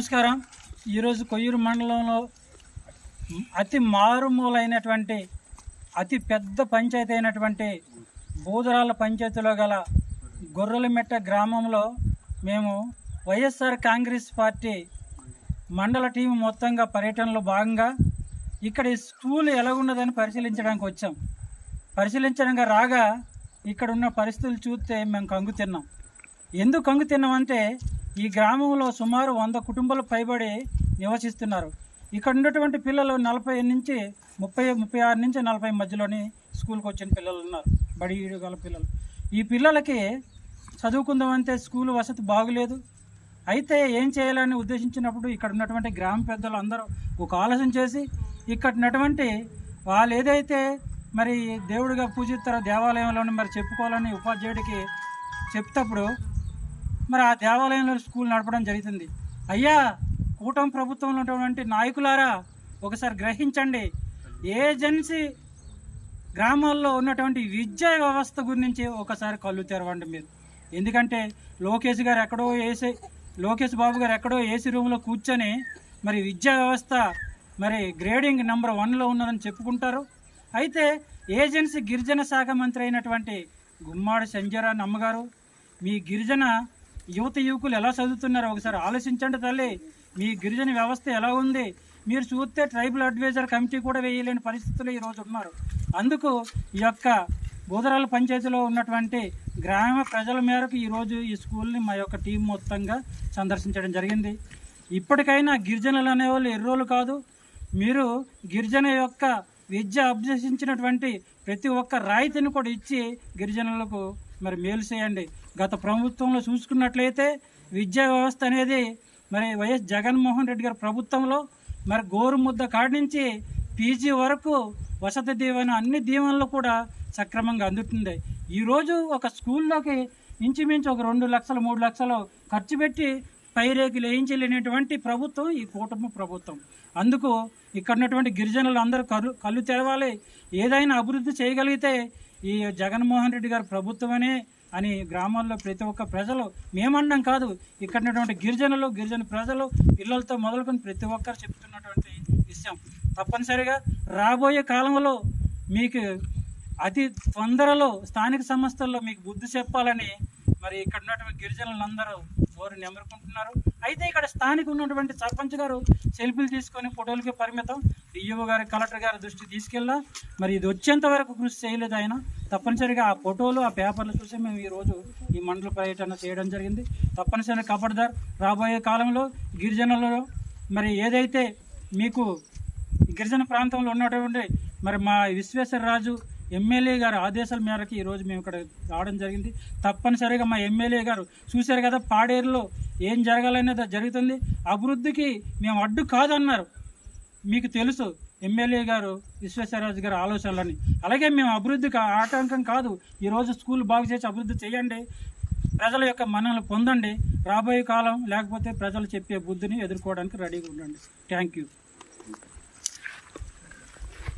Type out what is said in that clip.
నమస్కారం. ఈరోజు కొయ్యూరు మండలంలో అతి మారుమూలైనటువంటి అతి పెద్ద పంచాయతీ అయినటువంటి బూదరాల పంచాయతీలో గల గొర్రెలమెట్ట గ్రామంలో మేము YSR Congress party mandal team మొత్తంగా పర్యటనలో భాగంగా ఇక్కడ ఈ స్కూల్ ఎలాగున్నదని పరిశీలించడానికి వచ్చాం. పరిశీలించడానికి రాగా ఇక్కడ ఉన్న పరిస్థితులు చూస్తే మేము కంగు తిన్నాం. ఎందుకు కంగు తిన్నామంటే ఈ గ్రామంలో సుమారు వంద కుటుంబాలు పైబడి నివసిస్తున్నారు. ఇక్కడ ఉన్నటువంటి పిల్లలు నలభై నుంచి ముప్పై ముప్పై ఆరు నుంచి నలభై మధ్యలోని స్కూల్కి వచ్చిన పిల్లలు ఉన్నారు. బడి గల పిల్లలు. ఈ పిల్లలకి చదువుకుందామంటే స్కూల్ వసతి బాగులేదు. అయితే ఏం చేయాలని ఉద్దేశించినప్పుడు ఇక్కడ ఉన్నటువంటి గ్రామ పెద్దలు అందరూ ఒక ఆలోచన చేసి ఇక్కడ ఉన్నటువంటి వాళ్ళు ఏదైతే మరి దేవుడిగా పూజిస్తారో దేవాలయంలోని మరి చెప్పుకోవాలని ఉపాధ్యాయుడికి చెప్తప్పుడు మరి ఆ దేవాలయంలో స్కూల్ నడపడం జరుగుతుంది. అయ్యా కూటమి ప్రభుత్వంలో ఉన్నటువంటి నాయకులారా ఒకసారి గ్రహించండి. ఏజెన్సీ గ్రామాల్లో ఉన్నటువంటి విద్యా వ్యవస్థ గురించి ఒకసారి కళ్ళు తెరవండి మీరు. ఎందుకంటే లోకేష్ గారు ఎక్కడో ఏసీ లోకేష్ బాబు గారు ఎక్కడో ఏసీ రూమ్లో కూర్చొని మరి విద్యా వ్యవస్థ మరి గ్రేడింగ్ నెంబర్ వన్లో ఉన్నదని చెప్పుకుంటారు. అయితే ఏజెన్సీ గిరిజన శాఖ మంత్రి అయినటువంటి గుమ్మాడి సంజయరా నమ్మగారు మీ గిరిజన యువత యువకులు ఎలా చదువుతున్నారు? ఒకసారి ఆలోచించండి తల్లి. మీ గిరిజన వ్యవస్థ ఎలా ఉంది? మీరు చూస్తే ట్రైబల్ అడ్వైజర్ కమిటీ కూడా వేయలేని పరిస్థితులు ఈరోజు ఉన్నారు. అందుకు ఈ యొక్క బూదరాల పంచాయతీలో ఉన్నటువంటి గ్రామ ప్రజల మేరకు ఈరోజు ఈ స్కూల్ని మా యొక్క టీం మొత్తంగా సందర్శించడం జరిగింది. ఇప్పటికైనా గిరిజనులు అనేవాళ్ళు ఎర్రోలు కాదు. మీరు గిరిజన యొక్క విద్య అభ్యసించినటువంటి ప్రతి ఒక్క రాయితీని కూడా ఇచ్చి గిరిజనులకు మరి మేలు చేయండి. గత ప్రభుత్వంలో చూసుకున్నట్లయితే విద్యా వ్యవస్థ అనేది మరి వైఎస్ జగన్మోహన్ రెడ్డి గారి ప్రభుత్వంలో మరి గోరుముద్ద కాడి నుంచి పీజీ వరకు వసతి దీవెన అన్ని దీవెనలు కూడా సక్రమంగా అందుతుంది. ఈరోజు ఒక స్కూల్లోకి ఇంచుమించు ఒక రెండు లక్షలు మూడు లక్షలు ఖర్చు పెట్టి పైరేకి లేయించలేనటువంటి ప్రభుత్వం ఈ కూటమి ప్రభుత్వం. అందుకు ఇక్కడ ఉన్నటువంటి గిరిజనులు అందరూ కళ్ళు కళ్ళు తెరవాలి. ఏదైనా అభివృద్ధి చేయగలిగితే ఈ జగన్మోహన్ రెడ్డి గారి ప్రభుత్వమే అని గ్రామాల్లో ప్రతి ఒక్క ప్రజలు మేమన్నాం కాదు. ఇక్కడ ఉన్నటువంటి గిరిజనులు గిరిజన ప్రజలు పిల్లలతో మొదలుకొని ప్రతి ఒక్కరు చెప్తున్నటువంటి విషయం. తప్పనిసరిగా రాబోయే కాలంలో మీకు అతి తొందరలో స్థానిక సంస్థల్లో మీకు బుద్ధి చెప్పాలని మరి ఇక్కడ ఉన్నటువంటి గిరిజనులందరూ కోరి నెమరుకుంటున్నారు అయితే ఇక్కడ స్థానిక ఉన్నటువంటి సర్పంచ్ గారు సెల్ఫీలు తీసుకొని ఫోటోలకి పరిమితం. డిఈఓ గారి కలెక్టర్ గారి దృష్టి తీసుకెళ్ళా. మరి ఇది వచ్చేంత వరకు కృషి చేయలేదు ఆయన. తప్పనిసరిగా ఆ ఫోటోలు ఆ పేపర్లు చూసి మేము ఈరోజు ఈ మండల పర్యటన చేయడం జరిగింది. తప్పనిసరిగా కబడ్దార్ రాబోయే కాలంలో గిరిజనులలో మరి ఏదైతే మీకు గిరిజన ప్రాంతంలో ఉన్నటువంటి మరి మా విశ్వేశ్వరరాజు ఎమ్మెల్యే గారి ఆదేశాల మేరకు ఈరోజు మేము ఇక్కడ రావడం జరిగింది. తప్పనిసరిగా మా ఎమ్మెల్యే గారు చూశారు కదా పాడేరులో ఏం జరగాలనేది జరుగుతుంది. అభివృద్ధికి మేము అడ్డు కాదన్నారు. మీకు తెలుసు ఎమ్మెల్యే గారు విశ్వేశ్వరరాజు గారి ఆలోచనలని. అలాగే మేము అభివృద్ధికి ఆటంకం కాదు. ఈరోజు స్కూల్ బాగు చేసి అభివృద్ధి చేయండి. ప్రజల యొక్క మనల్ని పొందండి. రాబోయే కాలం లేకపోతే ప్రజలు చెప్పే బుద్ధిని ఎదుర్కోవడానికి రెడీగా ఉండండి. Thank you